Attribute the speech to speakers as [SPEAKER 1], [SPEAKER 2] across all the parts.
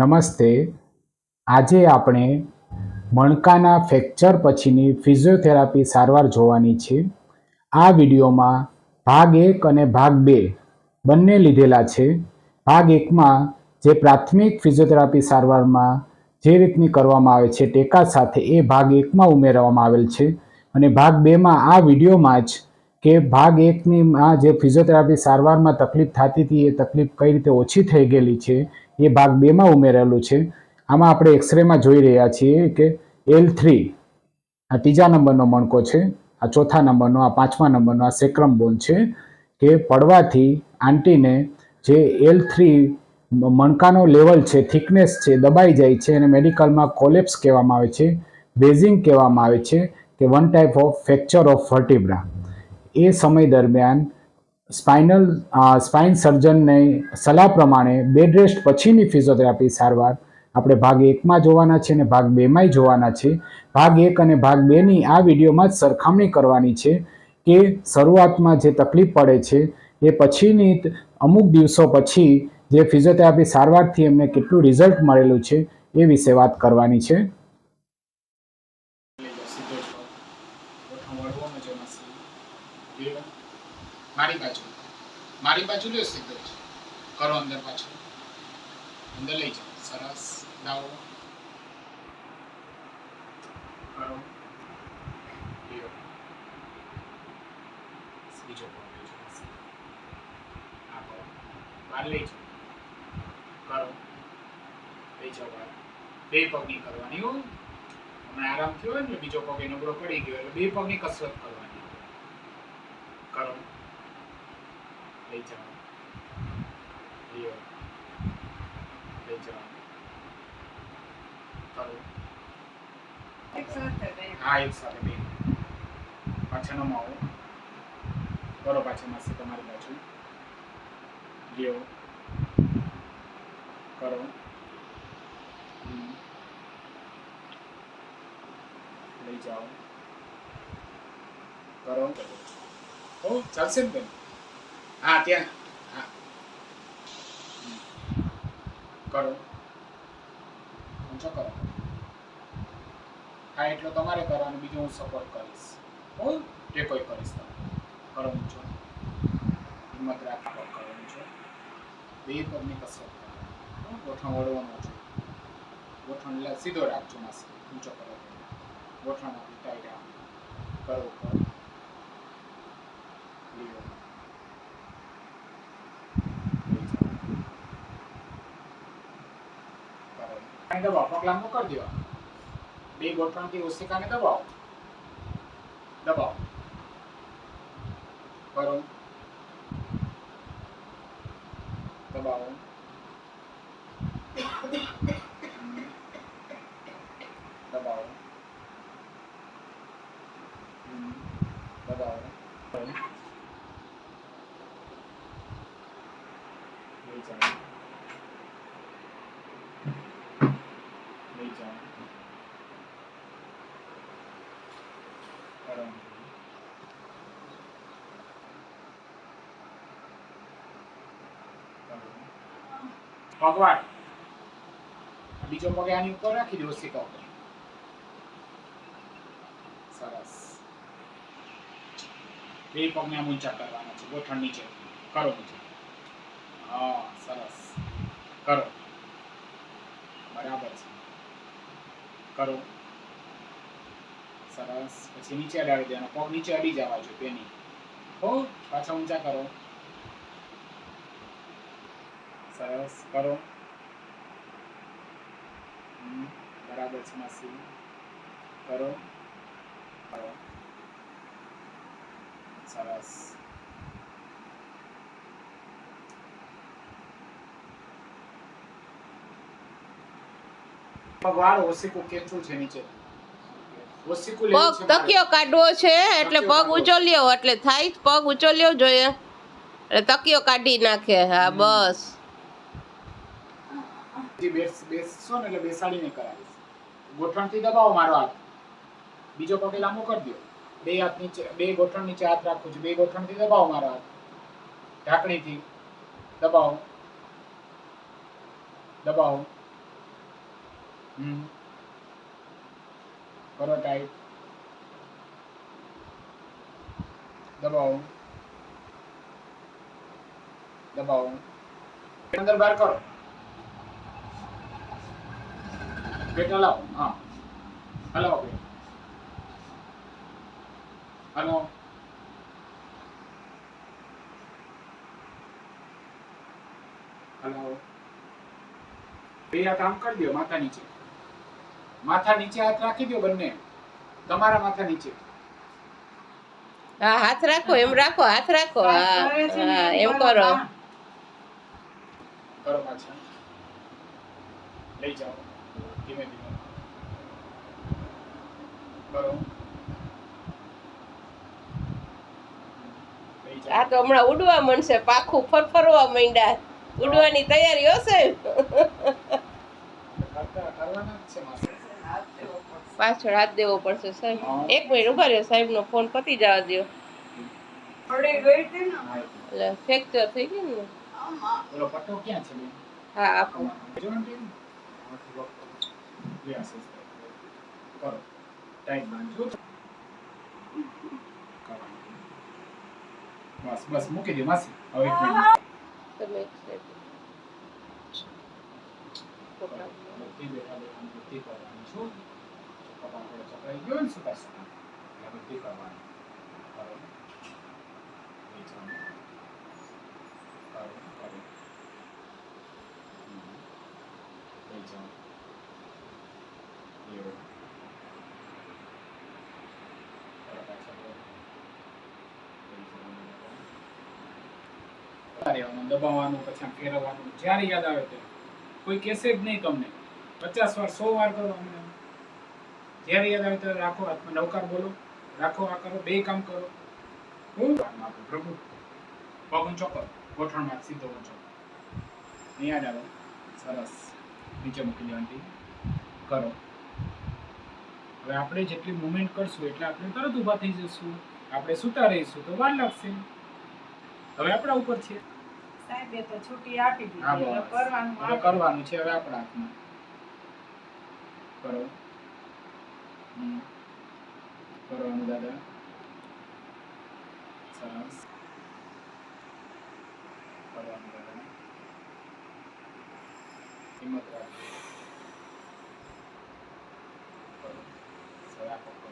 [SPEAKER 1] નમસ્તે. આજે આપણે મણકાના ફ્રેક્ચર પછીની ફિઝિયોથેરાપી સારવાર જોવાની છે. આ વિડીયોમાં ભાગ એક અને ભાગ બે બંને લીધેલા છે. ભાગ એકમાં જે પ્રાથમિક ફિઝિયોથેરાપી સારવારમાં જે રીતની કરવામાં આવે છે ટેકા સાથે એ ભાગ એકમાં ઉમેરવામાં આવેલ છે. અને ભાગ બેમાં આ વિડીયોમાં જ કે ભાગ એકની જે ફિઝિયોથેરાપી સારવારમાં તકલીફ થતી હતી એ તકલીફ કઈ રીતે ઓછી થઈ ગયેલી છે એ ભાગ બેમાં ઉમેરેલું છે. આમાં આપણે એક્સરેમાં જોઈ રહ્યા છીએ કે એલ થ્રી આ ત્રીજા નંબરનો મણકો છે, આ ચોથા નંબરનો, આ પાંચમા નંબરનો, આ સેક્રમ બોન છે કે પડવાથી આંટીને જે એલ થ્રી મણકાનો લેવલ છે, થિકનેસ છે, દબાઈ જાય છે અને મેડિકલમાં કોલેપ્સ કહેવામાં આવે છે, બેઝિંગ કહેવામાં આવે છે કે one type of fracture of vertebra. એ સમય દરમિયાન સ્પાઇનલ સ્પાઇન સર્જનની સલાહ પ્રમાણે બેડ રેસ્ટ પછીની ફિઝિયોથેરાપી સારવાર આપણે ભાગ એકમાં જોવાના છે અને ભાગ બેમાંય જોવાના છે. ભાગ એક અને ભાગ બેની આ વિડીયોમાં જ સરખામણી કરવાની છે કે શરૂઆતમાં જે તકલીફ પડે છે એ પછીની અમુક દિવસો પછી જે ફિઝિયોથેરાપી સારવારથી એમને કેટલું રિઝલ્ટ મળેલું છે એ વિશે વાત કરવાની છે.
[SPEAKER 2] મારી બાજુ. મારી બાજુ લ્યો સીધો જ. કરો અંદર પાછો. અંદર લઈ જાઓ. સરસ. લાવો. કરો. બીજો લઈ જાઓ. કરો. લઈ જાઓ બે પગની કરવાની હો. હમણાં આરામ થયો હોય ને બીજો પગ એ નબળો પડી ગયો એટલે બે પગની કસરત કરવાની. કરો. લઈ જવાનું રિયો લઈ જવાનું કરો હા એક સાથે બે પાછળનો માવો કરો પાછળ માસી તમારી બાજુ લ્યો કરો. લઈ જાઓ કરો ઓ ચાલશે ને બેન હા, ત્યાં. હા. કરો. ઊંચો કરો. હા, એટલો તમારે કરવાનું બીજું હું સપોર્ટ કરીશ. હો? ટેકોય કરીશ તમે. કરો ઊંચો હિંમત રાખો કરો ઊંચો બે પગની કસરત કરો. ગોઠણ વળવાનો છે. ગોઠણ સીધો રાખજો માસ. ઊંચો કરો. ગોઠણ ટાઈટ કરો ઉપર લ્યો લઈ જાઓ. કરો દબાવો. પગ લાંબો કરી દો. બે ગોઠણથી ઓશિકાને દબાવો. દબાવો. કરો. દબાવો. દબાવો. દબાવો. Thank જાઓ લઈ જાઓ કરો ભગવાન. બીજો પગે આની ઉપર રાખી દો સિક્કા ઉપર સરસ. બે પગને આમ ઊંચા કરવાના છે. ગોઠણ નીચે. કરો નીચે હા, સરસ. કરો. બરાબર છે. કરો. સરસ. પછી નીચે અડાડી દેવાનો. પગ નીચે અડી જવા જોઈએ પેની. હો, પાછા ઊંચા કરો. સરસ કરો હમ, બરાબર છે માસી કરો કરો સરસ પગવાળ ઓસીકું કેટલું છે નીચે? ઓસીકું લેવું છે
[SPEAKER 3] પગ
[SPEAKER 2] મારે.
[SPEAKER 3] તકિયો કાઢવો છે એટલે
[SPEAKER 2] તકિયો
[SPEAKER 3] પગ
[SPEAKER 2] કાઢવો.
[SPEAKER 3] ઊંચો લ્યો એટલે થાય જ પગ ઊંચો લ્યો જોઈએ. એટલે તકિયો કાઢી નાખે હા
[SPEAKER 2] હમ.
[SPEAKER 3] બસ.
[SPEAKER 2] જે બેસ બેસશો ને એટલે બેસાડીને કરાવીશ. ગોઠણથી દબાવો મારો હાથ. બીજો પગ લાંબો કરી દો. બે હાથ નીચે, બે ગોઠણ નીચે હાથ રાખું છું. બે ગોઠણથી દબાવો મારો હાથ. ઢાંકણીથી દબાવો. દબાવો.
[SPEAKER 1] હમ. કરો ટાઈટ દબાવો. દબાવો. અંદર બહાર કરો. પેટ હલાવો હા હલાવો પેટ હલો હલો બે હાથ કામ કરી દો માથા નીચે માથા નીચે હાથ રાખી. દો બંને તમારા માથા નીચે
[SPEAKER 3] હા હાથ રાખો એમ રાખો હાથ રાખો હા. હા એમ કરો
[SPEAKER 1] કરો પાછા. લઈ જાઓ. ધીમે ધીમે. કરો
[SPEAKER 3] આ તો હમણાં ઉડવા મળશે પાખું ફરફરવા માંડ્યા. ઉડવાની તૈયારી હશે? પાછળ હાથ દેવો પડશે સાહેબ. એક મિનિટ ઊભા રહ્યો સાહેબ નો ફોન પતી જવા દો એટલે ફ્રેક્ચર થઈ ગયું ને?
[SPEAKER 1] ઓલો પટ્ટો ક્યાં છે? બેન?
[SPEAKER 3] હા આપો
[SPEAKER 1] જો ને બેન. લે આ સિસ્ટર. કરો ટાઈટ બાંધજો કરવાનું. બસ બસ મૂકી દે માસી હવે એક મિનિટ
[SPEAKER 3] તમે એક સાઈડ.
[SPEAKER 1] બધી બેઠા બેઠા બધી કરવાની છું કપાળ થોડો ચકરાઈ ગયો ને સુતા સુતા એટલે બધી કરવાની કરો લઈ જાઓ. કરો કરો હમ. લઈ જાઓ એવું કરો પાછા કરો. લઈ જાઓ. રહેવાનું, દબાવવાનું પછી આમ ફેરવવાનું જ્યારે યાદ આવે ત્યારે. કોઈ કહેશે જ નહીં તમને. પચાસ વાર સો વાર કરો અમને. જ્યારે યાદ આવે ત્યારે રાખો હાથમાં નવકાર બોલો. રાખો આ કરો બે કામ કરો. હું કામ આપો પ્રભુ? પગન ઊંચો કરો ગોઠણમાં સીધો ઊંચો અહીંયા આવે? સરસ. નીચે મૂકી દેવાની કરો. હવે આપણે જેટલી મુવમેન્ટ કરશું એટલે આપણે તરત ઊભા થઈ જશું આપણે સૂતા રહીશું તો વાર લાગશે. હવે આપણા ઉપર છે
[SPEAKER 4] સાહેબે તો છૂટી આપી દીધી. કરવાનું
[SPEAKER 1] કરવાનું છે હવે આપણા હાથમાં. કરો. કરવાનું દાદા. સરસ. કરવાનું દાદા. હિંમત રાખજો કરો સરાપો કરો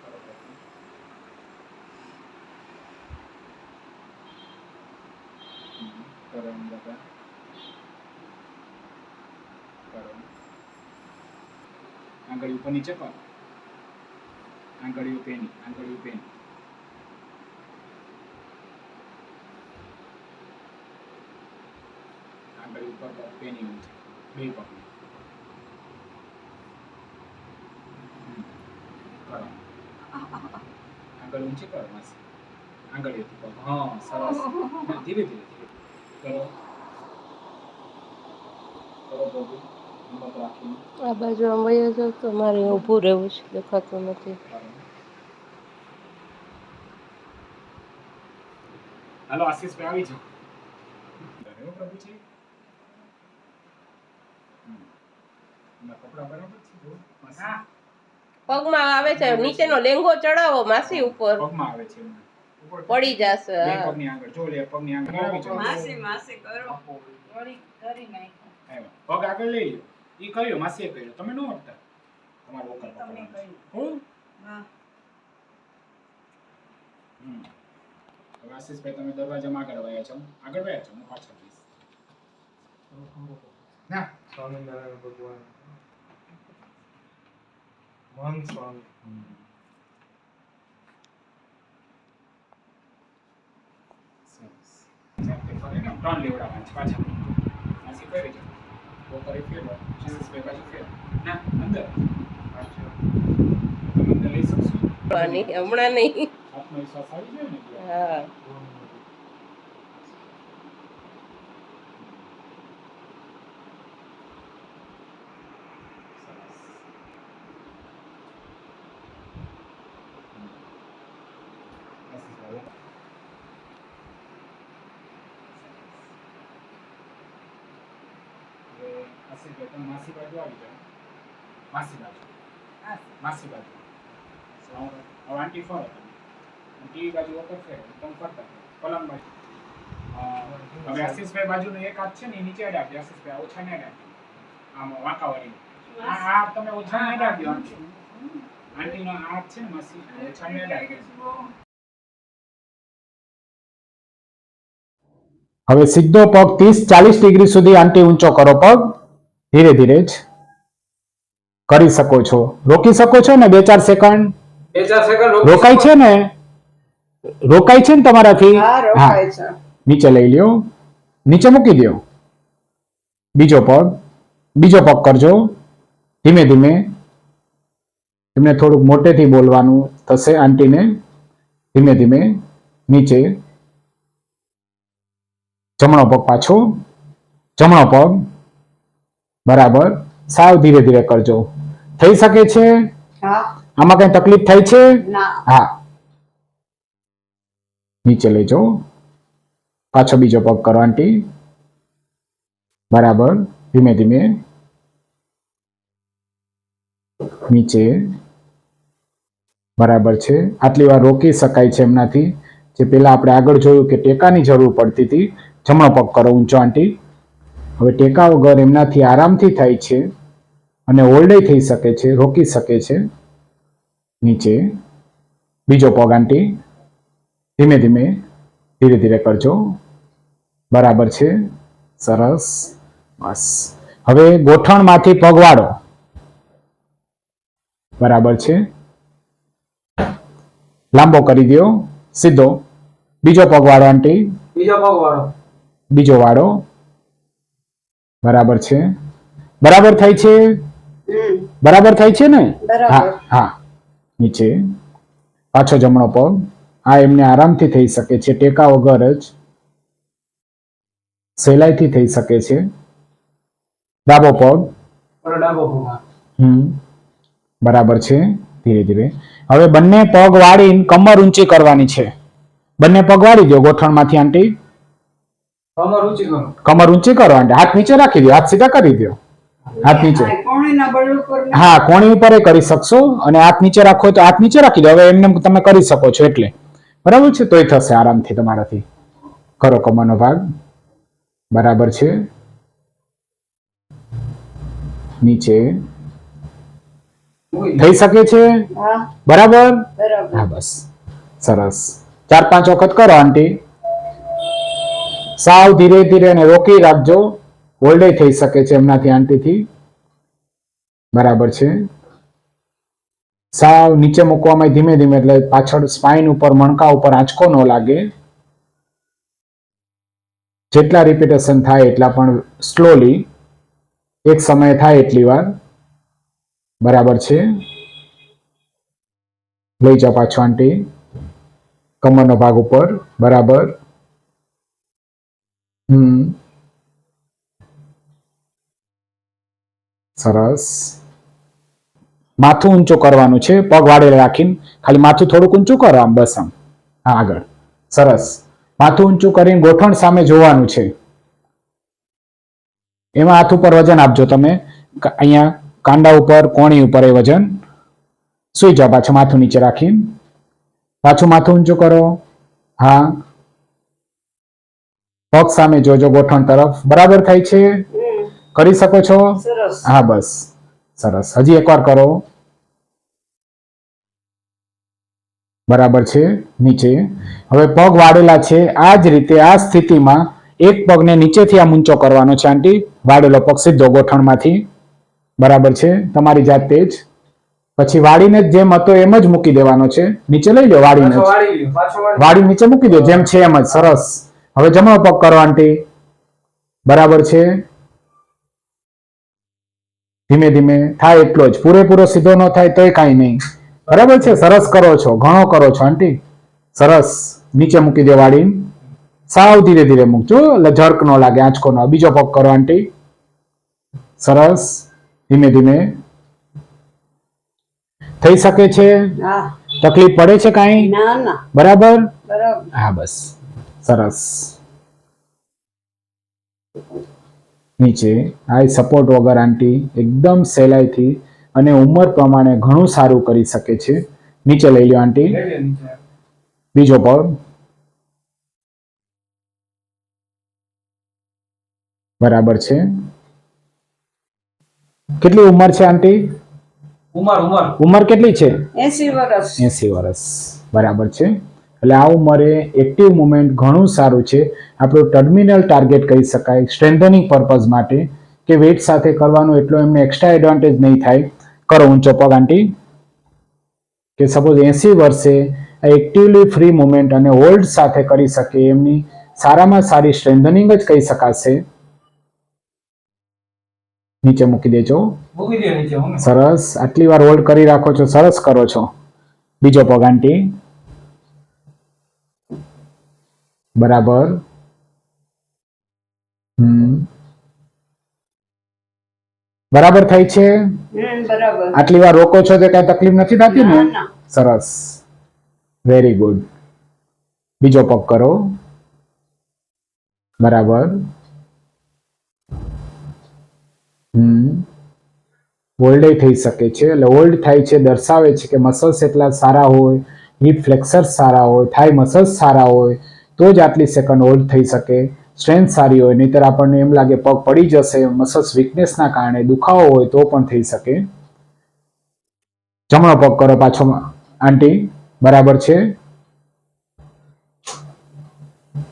[SPEAKER 1] કરો બાપુ. હમ. કરવાનું દાદા કરો આંગળી ઉપર નીચે પાડો આંગળીઓ પેની આંગળીઓ પેની આંગળી ઉપર પગ પેની છે. બે હમ. કરો. આંગળી ઊંચી કરો માસી આંગળીઓથી પગ. હા ધીરે ધીરે ધીરે. કરો. કરો
[SPEAKER 3] આ બાજુ આમ છો તો મારે ઊભું રહેવું છે દેખાતું નથી.
[SPEAKER 1] હાલો આશીષભાઈ આવી જાઓ. પ્રભુજી.
[SPEAKER 3] પગમાં આવે છે નીચેનો લેંગો ચડાવો માસી ઉપર.
[SPEAKER 1] પગમાં આવે છે
[SPEAKER 3] પડી જશે
[SPEAKER 1] બે પગની આગળ. જો લે પગની આગળ.
[SPEAKER 4] માસી માસી કરો. વળી કરી નાખ્યું.
[SPEAKER 1] પગ આગળ લઈ લો ઈ કર્યો માસીએ કર્યો તમે ન આપતા તમારો
[SPEAKER 4] તમને
[SPEAKER 1] પકડવાનો. હું?
[SPEAKER 4] હા.
[SPEAKER 1] હમ. હવે આશીષભાઈ તમે દરવાજામાં આગળ વયા છો આગળ વયા છો હું પાછળ જઈશ ના
[SPEAKER 2] સ્વામિનારાયણ ભગવાન મહાન સ્વામી
[SPEAKER 1] ત્રણ લેવડાવવાના છે પાછા. આસી ફેરી જાઓ. બપોરે ફેરવો.
[SPEAKER 3] હમણાં નહીં.
[SPEAKER 1] આત્મવિશ્વાસ આવી જાય ને
[SPEAKER 3] હા
[SPEAKER 1] સરસ. હમ. આશીષભાઈ. સરસ.
[SPEAKER 2] એટલે તમે માસી બાજુ આવી જાઓ માસી બાજુ માસી બાજુ So, તમે ટીવી બાજુ વખત ફેરો તમે ફરતા. પલંગ બાજુ. હવે આશીષભાઈ બાજુનો એક હાથ છે ને નીચે અડાડજો આશીષભાઈ ઓછા ને અડાડજો આમ વાંકાવાળી. આ તમે ઓછા ને અડાડજો આંટી આંટીનો હાથ છે ને, મસી. ઓછા ને
[SPEAKER 1] હવે સીધો પગ ત્રીસ, ચાલીસ ડિગ્રી સુધી આંટી ઊંચો કરો પગ. ધીરે ધીરે જ કરી શકો છો. રોકી શકો છો ને, બે, ચાર સેકન્ડ રોકાય છે ને? રોકાય છે ને તમારાથી?
[SPEAKER 3] હા
[SPEAKER 1] નીચે લઈ લ્યો. નીચે મૂકી દો બીજો પગ. બીજો પગ કરજો. ધીમે ધીમે. એમને થોડુંક મોટેથી બોલવાનું થશે આંટીને. ધીમે ધીમે. નીચે. જમણો પગ પાછો. જમણો પગ. બરાબર. સાવ ધીરે ધીરે કરજો. થઈ શકે છે?
[SPEAKER 3] હા.
[SPEAKER 1] આમાં કઈ તકલીફ થાય છે? હા. નીચે લેજો પાછો બીજો પગ કરો આંટી. બરાબર. ધીમે ધીમે. નીચે. બરાબર છે. આટલી વાર રોકી શકાય છે એમનાથી. જે પેલા આપણે આગળ જોયું કે ટેકાની જરૂર પડતી હતી જમણો પગ કરો ઊંચો આંટી. હવે ટેકા વગર એમનાથી આરામથી થાય છે અને ઓલ્ડે થઈ શકે છે રોકી શકે છે. નીચે. બીજો પગ આંટી. ધીમે ધીમે ધીરે ધીરે કરજો. બરાબર છે? સરસ. બસ. હવે ગોઠણમાંથી પગવાડો બરાબર છે? લાંબો કરી દો સીધો. બીજો પગવાળો આંટી.
[SPEAKER 5] બીજો પગવાળો
[SPEAKER 1] બીજો વાળો. બરાબર છે? બરાબર થાય છે? બરાબર થાય છે ને? હા હા. નીચે. પાછો જમણો પગ. આ એમને આરામથી થઈ શકે છે. ટેકા વગર જ સહેલાઈથી થઈ શકે છે. ડાબો પગ. હમ. બરાબર છે. ધીરે ધીરે. હવે બંને પગ વાળીને કમર ઊંચી કરવાની છે. બંને પગ વાળી દો. ગોઠણમાંથી આંટી.
[SPEAKER 5] કમર ઊંચી કરો.
[SPEAKER 1] કમર ઊંચી કરો આંટી. હાથ નીચે રાખી દો. હાથ સીધા કરી દો. હાથ નીચે. હા કોણી ઉપર એ કરી શકશો અને હાથ નીચે રાખો તો હાથ નીચે રાખી દો. હવે એમને તમે કરી શકો છો એટલે. બરાબર છે? તોય થશે આરામથી તમારાથી. કરો કમરનો ભાગ. બરાબર છે? નીચે. થઈ શકે છે? બરાબર?
[SPEAKER 3] બરાબર.
[SPEAKER 1] હા બસ. સરસ. ચાર પાંચ વખત કરો આંટી. સાવ ધીરે ધીરે અને રોકી રાખજો. ઓલ્ડે થઈ શકે છે એમનાથી આંટીથી બરાબર છે. સાવ નીચે મૂકવામાં ધીમે ધીમે, એટલે પાછળ સ્પાઇન ઉપર, મણકા ઉપર આંચકો ન લાગે. જેટલા રિપીટેશન થાય એટલા પણ સ્લોલી એક સમય થાય એટલી વાર. બરાબર છે. લઈ જાઓ પાછો આંટી. કમરનો ભાગ ઉપર. બરાબર. સરસ. માથું ઊંચું કરવાનું છે, પગ વાળે રાખીને. ખાલી માથું થોડુંક ઊંચું કરો આમ, બસ આમ. હા, આગળ. સરસ. માથું ઊંચું કરીને ગોઠણ સામે જોવાનું છે. એમાં હાથ ઉપર વજન આપજો તમે. અહીંયા કાંડા ઉપર, કોણી ઉપર એ વજન. સુઈ જાઓ પાછું માથું નીચે રાખીને. પાછું માથું ઊંચું કરો. હા. પગ સામે જોજો ગોઠણ તરફ. બરાબર થાય છે? કરી શકો છો? હા બસ. સરસ. હજી એકવાર કરો. બરાબર છે. નીચે. હવે પગ વાળેલા છે. આ જ રીતે આ સ્થિતિમાં એક પગને નીચેથી આમ ઊંચો કરવાનો છે આંટી. વાળેલો પગ સીધો ગોઠણમાંથી. બરાબર છે. તમારી જાતે જ. પછી વાળીને જ જેમ હતો એમ જ મૂકી દેવાનો છે. નીચે લઈ લો વાળીને
[SPEAKER 5] વાળી
[SPEAKER 1] નીચે મૂકી દો. જેમ છે એમ જ. સરસ. હવે જમણો પગ કરો આંટી. બરાબર છે. ધીમે ધીમે થાય એટલો જ. પૂરેપૂરો સીધો ન થાય તોય કાંઈ નહીં. બરાબર છે? સરસ કરો છો. ઘણો કરો છો આંટી. સરસ. નીચે મૂકી દે વાળી. સાવ ધીરે ધીરે મૂકજો એટલે ઝડક ન લાગે આંચકો ન. બીજો પગ કરો આંટી. સરસ. ધીમે ધીમે થઈ શકે છે? તકલીફ પડે છે કાંઈ? બરાબર. હા બસ. સરસ. નીચે. આ સપોર્ટ વગર આંટી એકદમ સહેલાઈથી અને ઉંમર પ્રમાણે ઘણું સારું કરી શકે છે. નીચે લઈ લો આંટી. બીજો પગ બરાબર છે. કેટલી ઉંમર છે આંટી?
[SPEAKER 5] ઉમર ઉમર.
[SPEAKER 1] ઉંમર કેટલી છે?
[SPEAKER 4] એસી વર્ષ
[SPEAKER 1] એસી વર્ષ બરાબર છે. એટલે આ ઉંમરે એક્ટિવ મુવમેન્ટ ઘણું સારું છે. આપણું ટર્મિનલ ટાર્ગેટ કહી શકાય સ્ટ્રેન્થનિંગ પર્પઝ માટે કે વેઇટ સાથે કરવાનું એટલો એમને એક્સ્ટ્રા એડવાન્ટેજ નહીં થાય. કરો ઊંચો પગ આંટી. કે સપોઝ એસી વર્ષે એક્ટિવલી ફ્રી મુવમેન્ટ અને હોલ્ડ સાથે કરી શકે એમની સારામાં સારી સ્ટ્રેન્થનિંગ જ કહી શકાશે. નીચે મૂકી દેજો. સરસ. આટલી વાર હોલ્ડ કરી રાખો છો સરસ કરો છો. બીજો પગ આંટી. બરાબર. બરાબર થાય છે? આટલી વાર રોકો છો તે કઈ તકલીફ નથી થતી ના. સરસ. વેરી ગુડ બીજો પગ કરો. બરાબર. હમ. ઓલ્ડ થઈ શકે છે. એટલે ઓલ્ડ થાય છે દર્શાવે છે કે મસલ્સ એટલા સારા હોય હિપ ફ્લેક્સર સારા હોય થાઈ મસલ્સ સારા હોય તો જ આટલી સેકન્ડ હોલ્ડ થઈ શકે. સ્ટ્રેન્થ સારી હોય, નહીતર આપણને એમ લાગે પગ પડી જશે મસલ્સ વીકનેસના કારણે દુખાવો હોય તો પણ થઈ શકે. જમણો પગ કરો પાછો. આંટી, બરાબર છે?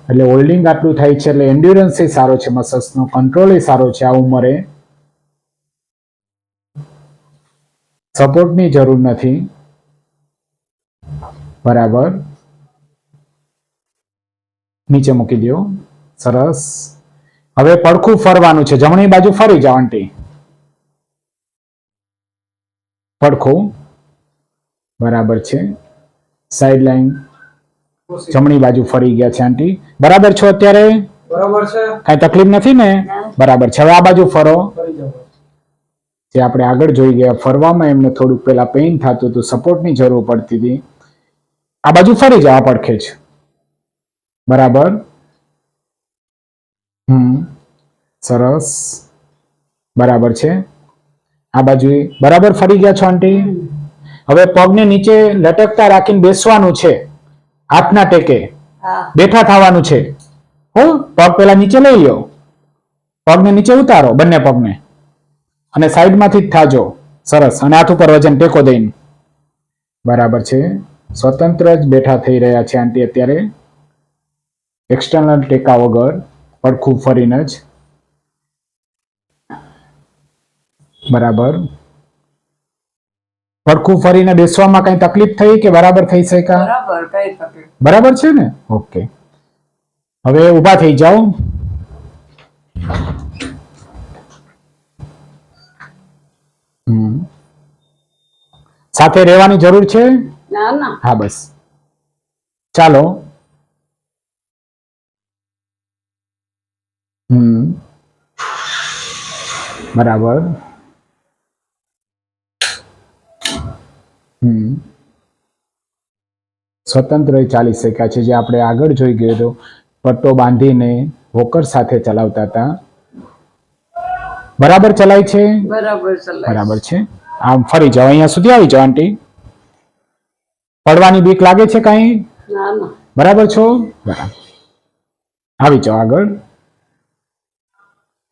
[SPEAKER 1] એટલે હોલ્ડિંગ આટલું થાય છે, એટલે એન્ડ્યુરન્સ સારો છે મસલ્સનો કંટ્રોલ સારો છે, આ ઉંમરે. સપોર્ટની જરૂર નથી. બરાબર. નીચે મૂકી દો સરસ. હવે પડખું ફરવાનું છે. જમણી બાજુ ફરી જાઓ આંટી. પડખું. બરાબર છે. સાઈડ લાઈન જમણી બાજુ ફરી ગયા છે આંટી. બરાબર છો અત્યારે?
[SPEAKER 5] બરાબર છે.
[SPEAKER 1] કઈ તકલીફ નથી ને? બરાબર છે. હવે આ બાજુ ફરો. જે આપણે આગળ જોઈ ગયા ફરવામાં એમને થોડુંક પેલા પેઇન થતું હતું. સપોર્ટની જરૂર પડતી હતી. આ બાજુ ફરી જાઓ આ પડખે જ. બરાબર? હમ સરસ. બરાબર છે. આ બાજુ બરાબર ફરી ગયા છો આંટી? હવે પગને નીચે લટકતા રાખીને બેસવાનું છે. હાથના ટેકે. બેઠા થવાનું છે. હો પગ પેલા નીચે લઈ લો પગને નીચે ઉતારો બંને પગને. અને સાઈડમાંથી જ થાજો. સરસ. અને હાથ ઉપર વજન ટેકો દઈને. બરાબર છે. સ્વતંત્ર જ બેઠા થઈ રહ્યા છે આંટી અત્યારે. એક્સટર્નલ ટેકા વગર પડખું ફરીને જ બરાબર. પડખું ફરીને બેસવામાં કઈ તકલીફ થઈ કે બરાબર થઈ શકે?
[SPEAKER 4] બરાબર
[SPEAKER 1] છે ને? ઓકે હવે ઊભા થઈ જાઓ. સાથે રહેવાની જરૂર છે?
[SPEAKER 4] ના ના.
[SPEAKER 1] હા બસ. ચાલો. હમ. બરાબર. હમ. સ્વતંત્ર ચાલી શક્યા છે. જે આપણે આગળ જોઈ ગયો હતો પટ્ટો બાંધીને હોકર સાથે ચલાવતા હતા. બરાબર ચલાય છે?
[SPEAKER 4] બરાબર
[SPEAKER 1] છે. આમ ફરી જાઓ. અહીંયા સુધી આવી જાઓ આંટી. પડવાની બીક લાગે છે કાંઈ? બરાબર છો? બરાબર. આવી જાઓ આગળ.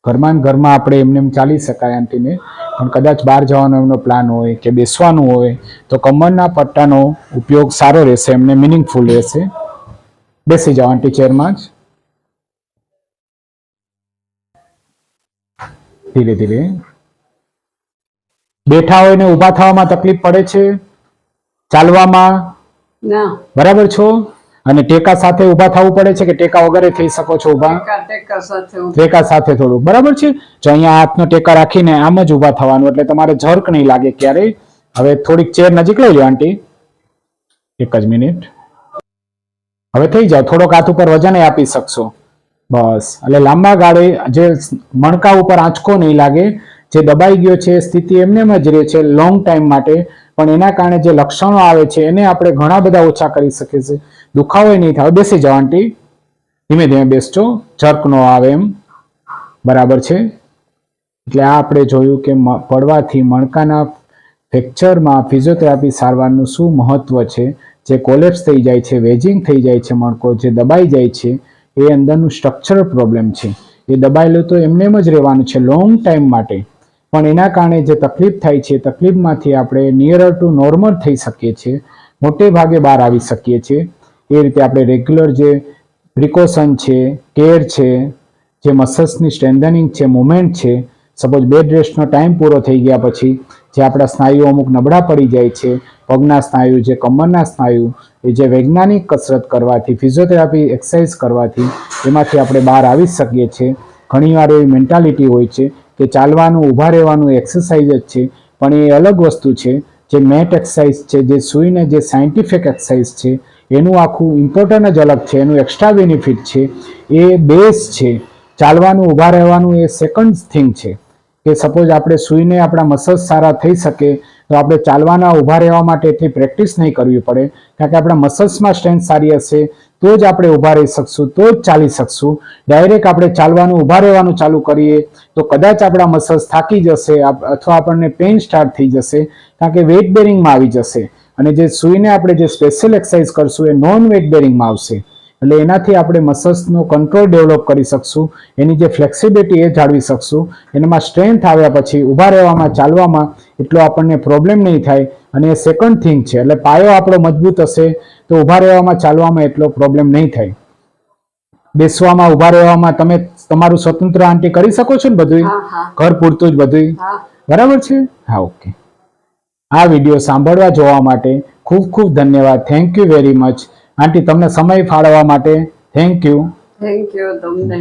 [SPEAKER 1] ઘરમાં ઘરમાં આપણે એમને એમ ચાલી શકાય આંટીને. પણ કદાચ બહાર જવાનો એમનો પ્લાન હોય કે બેસવાનું હોય તો કમરના પટ્ટાનો ઉપયોગ સારો રહેશે એમને મિનિંગફુલ રહેશે. બેસી જાઓ આંટી ચેરમાં જ. ધીરે ધીરે. બેઠા હોય ને ઊભા થવામાં તકલીફ પડે છે? ચાલવામાં? બરાબર છો? અને ટેકા સાથે ઊભા થવું પડે છે કે ટેકા વગેરે થઈ શકો છો ઊભા?
[SPEAKER 4] ટેકા સાથે
[SPEAKER 1] થોડું. બરાબર છે? જો અહીંયા હાથનો ટેકા રાખીને આમ જ ઊભા થવાનું એટલે તમારે ઝર્ક નહીં લાગે ક્યારેય. હવે થોડીક ચેર નજીક લઈ લો આંટી. એક જ મિનિટ. હવે થઈ જાવ થોડોક હાથ ઉપર વજન આપી શકશો. બસ. એટલે લાંબા ગાળે જે મણકા ઉપર આંચકો નહીં લાગે. જે દબાઈ ગયો છે, સ્થિતિ એમને એમ જ રહે છે લોંગ ટાઈમ માટે. પણ એના કારણે જે લક્ષણો આવે છે, એને આપણે ઘણા બધા ઓછા કરી શકીએ છીએ. દુખાવો નહીં થાય. બેસી જાઓ, આંટી. ધીમે ધીમે બેસજો. જર્ક નો આવે એમ. બરાબર છે? એટલે આ આપણે જોયું કે પડવાથી મણકાના ફ્રેક્ચરમાં ફિઝિયોથેરાપી સારવારનું શું મહત્વ છે? જે કોલેપ્સ થઈ જાય છે, વેજિંગ થઈ જાય છે મણકો, જે દબાઈ જાય છે, એ અંદરનું સ્ટ્રક્ચરલ પ્રોબ્લેમ છે. એ દબાયેલું તો એમને એમ જ રહેવાનું છે લોંગ ટાઈમ માટે. પણ એના કારણે જે તકલીફ થાય છે, તકલીફમાંથી આપણે નિયરર ટુ નોર્મલ થઈ શકીએ છીએ, મોટે ભાગે બહાર આવી શકીએ છીએ. એ રીતે આપણે રેગ્યુલર જે પ્રિકોશન છે કેર છે, જે મસલ્સની સ્ટ્રેન્થનિંગ છે મુવમેન્ટ છે સપોઝ બેડ રેસ્ટનો ટાઈમ પૂરો થઈ ગયા પછી, જે આપણા સ્નાયુઓ અમુક નબળા પડી જાય છે, પગના સ્નાયુ, જે કમરના સ્નાયુ, એ જે વૈજ્ઞાનિક કસરત કરવાથી ફિઝિયોથેરાપી એક્સરસાઇઝ કરવાથી, એમાંથી આપણે બહાર આવી શકીએ છીએ. ઘણીવાર એવી મેન્ટાલિટી હોય છે કે ચાલવાનું, ઊભા રહેવાનું એક્સરસાઇઝ જ છે, પણ એ અલગ વસ્તુ છે, જે મેટ એક્સરસાઇઝ છે, જે સૂઈને જે સાયન્ટિફિક એક્સરસાઇઝ છે, એનું આખું ઇમ્પોર્ટન્ટ જ અલગ છે, એનું એક્સ્ટ્રા બેનિફિટ છે. એ બેઝ છે. ચાલવાનું, ઊભા રહેવાનું એ સેકન્ડ થિંગ છે. કે સપોઝ આપણે સૂઈને આપણા મસલ્સ સારા થઈ શકે, તો આપણે ચાલવાના, ઊભા રહેવા માટે એટલી પ્રેક્ટિસ નહીં કરવી પડે, કારણ કે આપણા મસલ્સમાં સ્ટ્રેન્થ સારી હશે તો જ આપણે ઊભા રહી શકશું, તો જ ચાલી શકશું. ડાયરેક્ટ આપણે ચાલવાનું, ઊભા રહેવાનું ચાલુ કરીએ તો કદાચ આપણા મસલ્સ થાકી જશે અથવા આપણને પેઇન સ્ટાર્ટ થઈ જશે, કારણ કે વેઇટ બેરિંગમાં આવી જશે. અને જે સૂઈને આપણે જે સ્પેશિયલ એક્સરસાઇઝ કરશું એ નોન વેઇટ બેરિંગમાં આવશે. એટલે એનાથી આપણે મસલ્સનો કંટ્રોલ ડેવલપ કરી શકશું, એની જે ફ્લેક્સિબિલિટી એ જાળવી શકશું, એનામાં સ્ટ્રેન્થ આવ્યા પછી ઊભા રહેવામાં, ચાલવામાં એટલો આપણને પ્રોબ્લેમ નહીં થાય. અને એ સેકન્ડ થિંગ છે એટલે પાયો આપણો મજબૂત હશે તો ઊભા રહેવામાં ચાલવામાં એટલો પ્રોબ્લેમ નહીં થાય. બેસવામાં ઊભા રહેવામાં તમે તમારું સ્વતંત્ર આંટી કરી શકો છો ને બધું ઘર પૂરતું જ બધું બરાબર છે? હા ઓકે. આ વીડિયો સાંભળવા જોવા માટે ખૂબ ખૂબ ધન્યવાદ. Thank you very much aunty તમને સમય ફાળવવા માટે થેન્ક યુ
[SPEAKER 4] થેન્ક યુ તમને